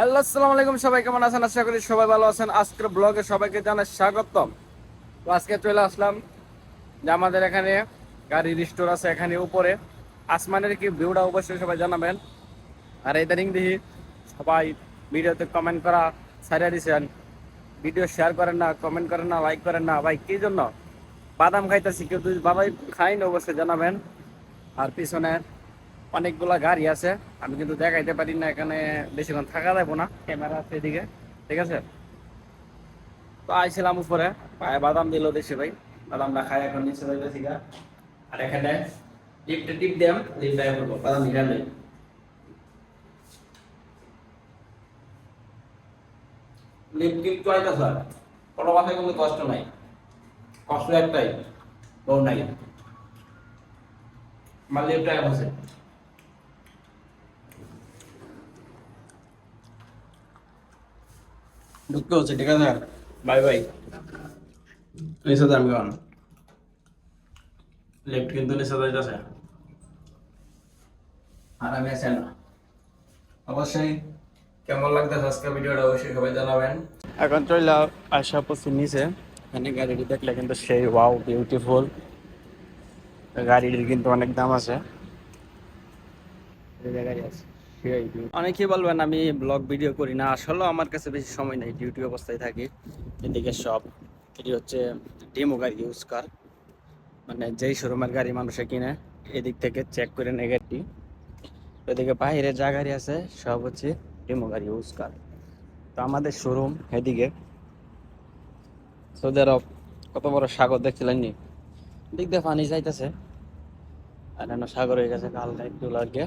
Hello, আসসালামু আলাইকুম। সবাই কেমন আছেন? আশা করি সবাই ভালো আছেন। আজকের ব্লগে সবাইকে জানাই স্বাগতম। তো আজকে চলে আসলাম যে আমাদের এখানে গাড়ির স্টোর আছে এখানে উপরে। আসমানের কি ভিউটা অবশ্যই সবাই জানাবেন। আর ইদানিং দেখি সবাই ভিডিওতে কমেন্ট করা ছাড়িয়ে দিছেন। ভিডিও শেয়ার করেন না কমেন্ট করেন না লাইক করেন না। ভাই, কি জন্য? বাদাম খাইতেছি, কেউ যদি বাদাম খাই না, অবশ্যই জানাবেন। আর পিছনে অনেকগুলা গাড়ি আছে। আমি কিন্তু দেখাইতে পারি না, এখানে বেশিক্ষণ থাকা যাব না। ক্যামেরা আছে এদিকে, ঠিক আছে? তো আইছিলাম উপরে, পায়ে বাদাম দিল দেশে ভাই। বাদামটা খাই এখন, নিচে যাইতেছি গা। আর এখানে লিফটে টিপ দিলাম লিফট আয় করব, বাদাম নিয়ে নেই লিফট কিন্তু আইতাছে। কোনো কথায় কোনো কষ্ট নাই। কষ্ট একটাই, বউ নাই। আমার লিফট আয় বসে। ঢুকতে হচ্ছে, ঠিক আছে? Bye bye. গান। লেফট কিন্তু নিচে যাইতেছে। আর আমি না। অবশ্যই কেমন লাগতেছে আজকে ভিডিওটা অবশ্যই সবাই জানাবেন। এখন চলে আসা পড়ছি নিচে। এখানে গাড়িটি দেখলে কিন্তু সেই ওয়াও বিউটিফুল গাড়িটির কিন্তু অনেক দাম আছে। জায়গায় আছে। অনেকেই বলবেন আমি ব্লগ ভিডিও করি না আসলে আমার কাছে বেশি সময় নেই, ডিউটি অবস্থায় থাকি। এদিকে সব, এটি হচ্ছে ডেমো গাড়ি ইউজ কার মানে যেই শোরুমের গাড়ি মানুষে কিনে, এদিক থেকে চেক করে নেয় গাড়ি এদিকে বাইরে যা গাড়ি আছে, সব হচ্ছে ডেমো গাড়ি ইউজ কার তো আমাদের শোরুম এদিকে। সৌদি আরব কত বড় সাগর দেখছিলেন নি? দিয়ে পানি যাইতেছে। আর সাগর হয়ে গেছে কাল একটু লাগে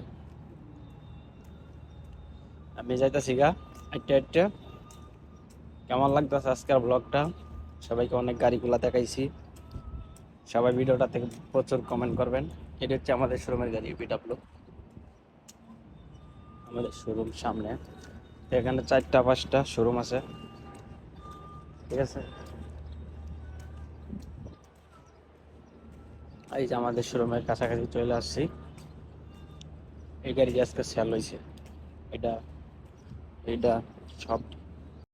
আমি যাইতেছি গা। একটা একটা কেমন লাগতেছে আজকের ব্লগটা সবাইকে অনেক গাড়িগুলা দেখাইছি। সবাই ভিডিওটা থেকে প্রচুর কমেন্ট করবেন। এটা হচ্ছে আমাদের শোরুমের গাড়ি বিডাব্লু আমাদের শোরুম সামনে। এখানে চারটা, পাঁচটা শোরুম আছে। ঠিক আছে? এই যে আমাদের শোরুমের কাছাকাছি চলে আসছি। এই গাড়ি আজকে সেল হয়েছে এটা এটা সব